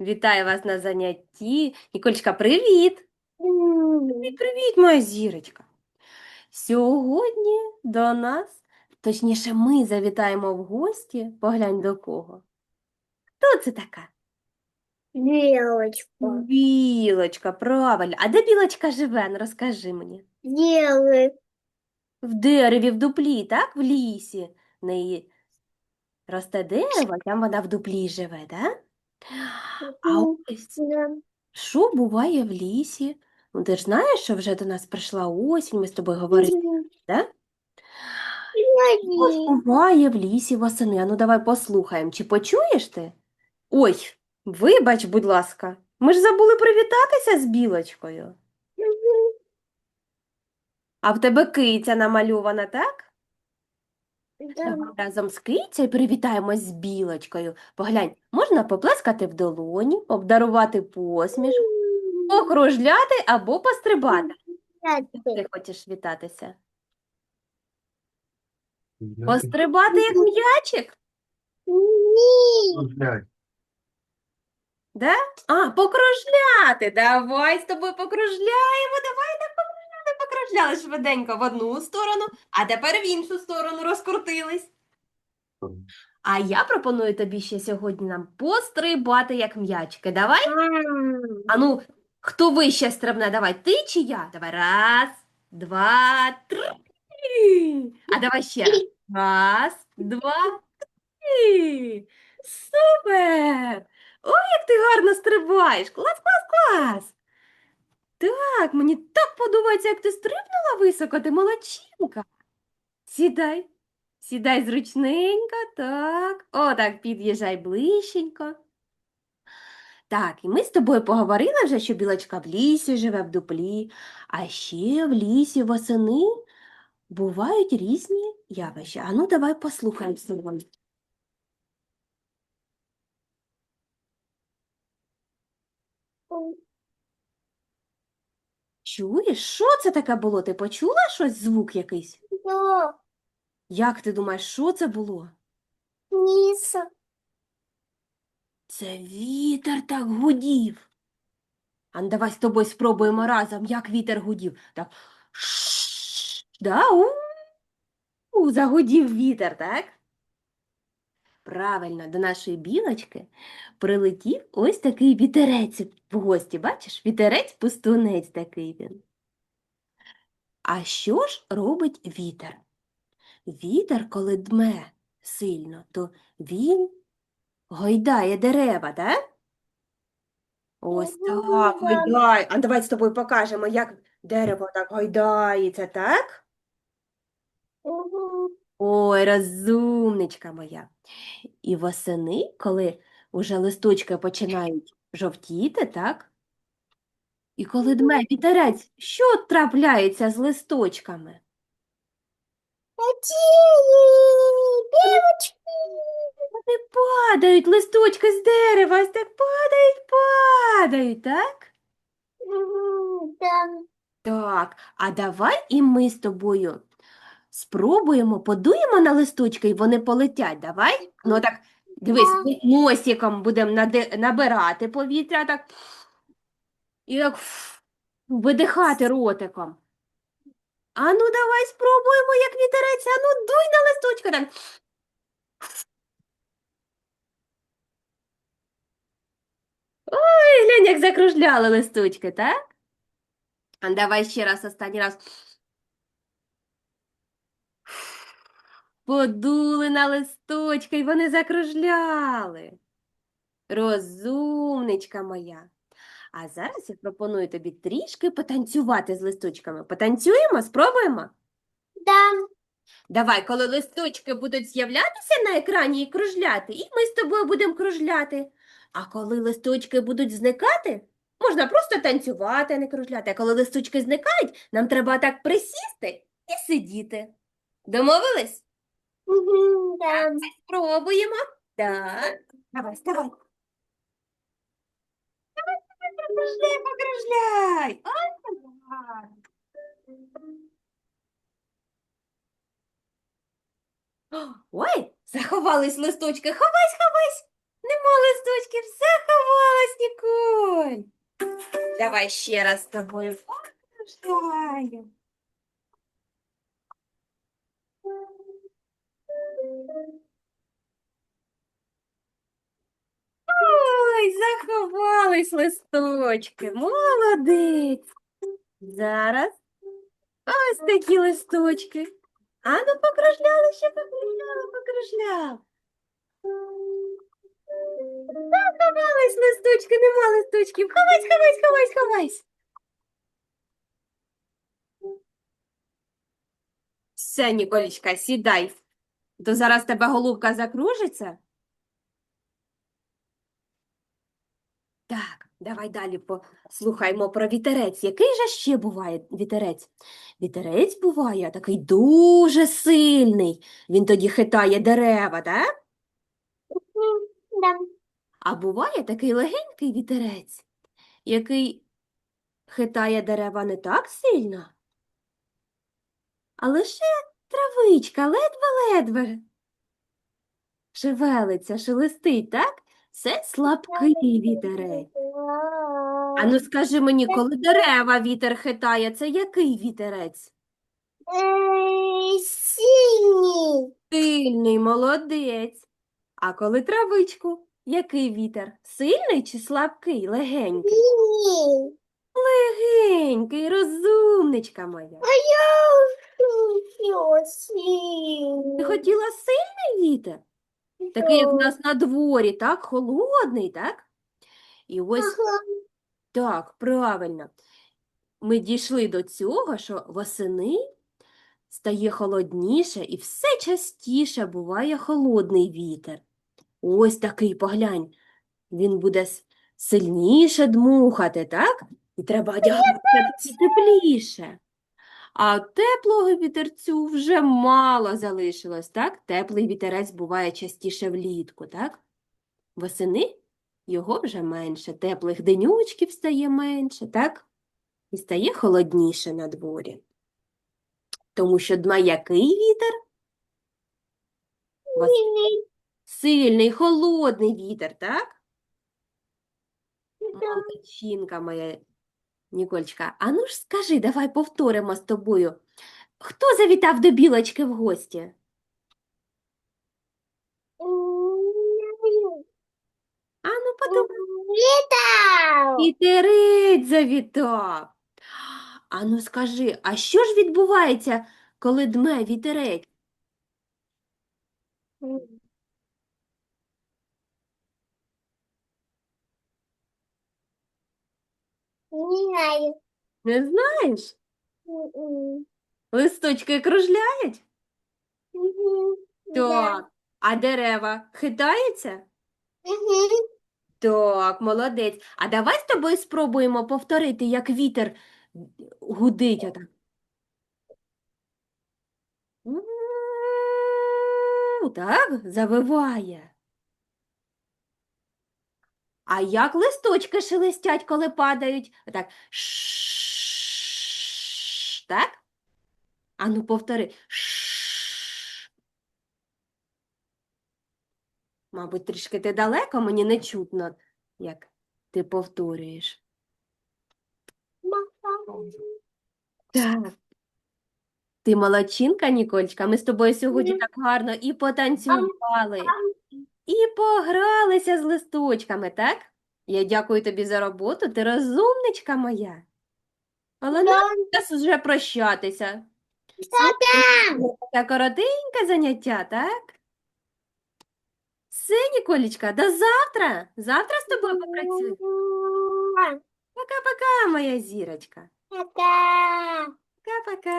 Вітаю вас на занятті. Ніколечка, привіт! Привіт, привіт, моя зірочка. Сьогодні до нас, точніше, ми завітаємо в гості. Поглянь до кого. Хто це така? Девочка. Білочка, правильно. А де білочка живе? Ну, розкажи мені. Белый. В дереві, в дуплі, так? В лісі. В неї росте дерево, там вона в дуплі живе, так? А ось що буває в лісі? Ну, ти ж знаєш, що вже до нас прийшла осінь, ми з тобою говорили, так? Ось буває в лісі восени. Ану, давай послухаємо. Чи почуєш ти? Ой, вибач, будь ласка. Ми ж забули привітатися з білочкою. А в тебе киця намальована, так? Давай разом з кицею привітаємось з білочкою. Поглянь, можна поплескати в долоні, обдарувати посмішку, покружляти або пострибати. Ти хочеш вітатися? Пострибати як м'ячик? Да? А, покружляти. Давай з тобою покружляємо. Давай так покружляли швиденько в одну сторону, а тепер в іншу сторону розкрутились. А я пропоную тобі ще сьогодні нам пострибати як м'ячики. Давай? А ну, хто вище стрибне? Давай, ти чи я? Давай, раз, два, три. А давай ще раз. Раз, два, три. Супер! Ой, як ти гарно стрибаєш! Клас, клас, клас! Так, мені так подобається, як ти стрибнула високо, ти молодчинка. Сідай, сідай зручненько, так. О, так, під'їжджай ближченько. Так, і ми з тобою поговорили вже, що білочка в лісі живе в дуплі, а ще в лісі восени бувають різні явища. А ну, давай послухаємо сьогодні. Чуєш, що це таке було? Ти почула щось, звук якийсь? Як ти думаєш, що це було? Ниса. Це вітер так гудів. А ну, давай з тобою спробуємо разом, як вітер гудів. Так. Да? У, у, загудів вітер, так? Правильно, до нашої білочки прилетів ось такий вітерець в гості. Бачиш? Вітерець-пустунець такий він. А що ж робить вітер? Вітер, коли дме сильно, то він гойдає дерева, так? Ось так, да. гойдає. А давай з тобою покажемо, як дерево так гойдається, так? Ой, розумничка моя. І восени, коли уже листочки починають жовтіти, так? І коли дме вітерець, що трапляється з листочками? Вони падають листочки з дерева, ось так падають, падають, так? Так, а давай і ми з тобою спробуємо, подуємо на листочки, і вони полетять. Давай? Ну так, дивись, носиком будемо нади- набирати повітря, так, і так ф- видихати ротиком. А ну давай спробуємо, як вітерець, а ну дуй на листочки. Так. Ой, глянь, як закружляли листочки, так? А давай ще раз, останній раз. Подули на листочки, і вони закружляли. Розумничка моя. А зараз я пропоную тобі трішки потанцювати з листочками. Потанцюємо, спробуємо? Да. Давай, коли листочки будуть з'являтися на екрані і кружляти, і ми з тобою будемо кружляти. А коли листочки будуть зникати, можна просто танцювати, а не кружляти. А коли листочки зникають, нам треба так присісти і сидіти. Домовились? Да. Спробуємо. Так. Давай. Давай, покружляй, покружляй. Ой, заховались листочки. Ховайсь, ховайсь. Нема листочків, заховалась, Ніколь. Давай ще раз з тобою покружляємо. Заховались листочки. Молодець. Зараз ось такі листочки. А ну покружляли, ще покружляли, покружляли. Заховались листочки, нема листочків. Ховайсь, ховайсь, ховайсь, ховайсь. Все, Ніколічка, сідай. То зараз тебе голубка закружиться. Так, давай далі послухаймо про вітерець. Який же ще буває вітерець? Вітерець буває такий дуже сильний. Він тоді хитає дерева, так? Да. А буває такий легенький вітерець, який хитає дерева не так сильно, а лише травичка ледве-ледве шевелиться, шелестить, так? Це слабкий вітерець. А ну скажи мені, коли дерева вітер хитає, це який вітерець? Е, Синій. Сильний, молодець. А коли травичку, який вітер? Сильний чи слабкий, легенький? Синій. Легенький, розумничка моя. А я Ти хотіла сильний вітер? Такий, як в нас на дворі, так? Холодний, так? І ось так, правильно. Ми дійшли до цього, що восени стає холодніше і все частіше буває холодний вітер. Ось такий, поглянь, він буде сильніше дмухати, так? І треба одягнутися тепліше. А теплого вітерцю вже мало залишилось, так? Теплий вітерець буває частіше влітку, так? Восени його вже менше, теплих денючків стає менше, так? І стає холодніше на дворі. Тому що дма який вітер? Вос- Сильний, холодний вітер, так? Молодчинка моя, Нікольчка. А ну ж скажи, давай повторимо з тобою. Хто завітав до білочки в гості? А ну подумай. Вітерець завітав. А ну скажи, а що ж відбувається, коли дме вітерець? Не знаю. Не знаєш? М-м. Листочки кружляють? Мгм. Так. А дерева хитаються? Мгм. Так, молодець. А давай з тобою спробуємо повторити, як вітер гудить отак. Так, завиває. А як листочки шелестять, коли падають? Отак. Так? Ану, повтори. Мабуть, трішки ти далеко, мені не чутно, як ти повторюєш. Так. Ти молодчинка, Нікольчка. Ми з тобою сьогодні так гарно і потанцювали, і погралися з листочками, так? Я дякую тобі за роботу, ти розумничка моя. Але нам час вже прощатися. Таке коротеньке заняття, так? Все, Ніколічка, до завтра. Завтра з тобою попрацюю. Пока-пока, моя зірочка. Пока. Пока-пока.